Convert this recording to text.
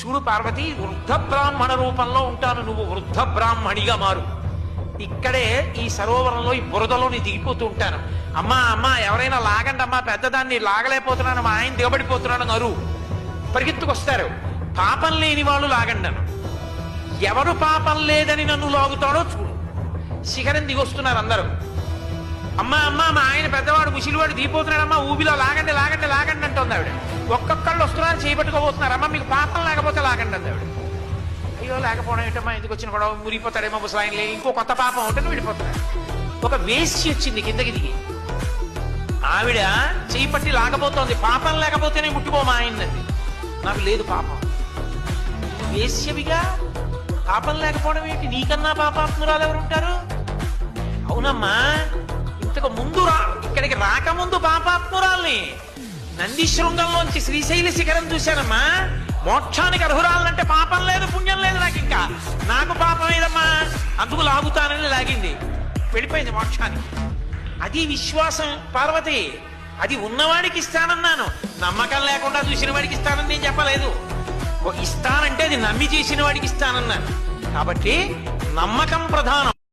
చూడు పార్వతి వృద్ధ బ్రాహ్మణ రూపంలో ఉంటాను నువ్వు వృద్ధ బ్రాహ్మణిగా మారు. ఇక్కడే ఈ సరోవరంలో ఈ బురదలోని దిగిపోతూ ఉంటాను. అమ్మా అమ్మా ఎవరైనా లాగండి అమ్మా పెద్దదాన్ని లాగలేకపోతున్నాను మా ఆయన దిగబడిపోతున్నాను నరు పరిగెత్తుకొస్తారు. పాపం లేని వాళ్ళు లాగండను ఎవరు పాపం లేదని నన్ను లాగుతాడో చూడు. శిఖరం దిగొస్తున్నారు అందరూ. అమ్మా అమ్మా మా ఆయన పెద్దవాడు ముసిలివాడు దిగిపోతున్నాడమ్మా ఊబిలో లాగండి లాగండి లాగండి అంటుంది ఆవిడ. ఒక్కొక్కళ్ళు వస్తున్నారు చేపట్టుకోబోతున్నారు. అమ్మా మీకు పాపం లేకపోతే లాగండి అంది ఆవిడ. అయ్యో లేకపోవడం ఏంటమ్మా? ఎందుకు వచ్చిన గొడవ? మురిగిపోతాడేమో ముసలాయనలే. ఇంకో కొత్త పాపం ఉంటే విడిపోతాడు ఒక వేసి వచ్చింది కిందకి దిగి. ఆవిడ? చేయి పట్టి లాగబోతోంది. పాపం లేకపోతేనే ముట్టుకో మా ఆయన్నది నాకు లేదు పాపం. వేశ్యవిగా పాపం లేకపోవడం ఏంటి? నీకన్నా పాపాత్మురాలు ఎవరు ఉంటారు అవునమ్మా. ఇంతకు ముందు రా ఇక్కడికి రాకముందు పాపాత్మురాల్ని నంది శృంగంలోంచి శ్రీశైల శిఖరం చూశానమ్మా. మోక్షానికి అర్హురాలంటే పాపం లేదు పుణ్యం లేదు నాకు ఇంకా నాకు పాపం ఏదమ్మా అందుకు లాగుతానని లాగింది. వెళ్ళిపోయింది మోక్షానికి. అది విశ్వాసం పార్వతి. అది ఉన్నవాడికి ఇస్తానన్నాను. నమ్మకం లేకుండా చూసిన వాడికి ఇస్తానని నేను చెప్పలేదు. ఇస్తానంటే అది నమ్మి చేసిన వాడికి ఇస్తానన్నాను. కాబట్టి నమ్మకం ప్రధానం.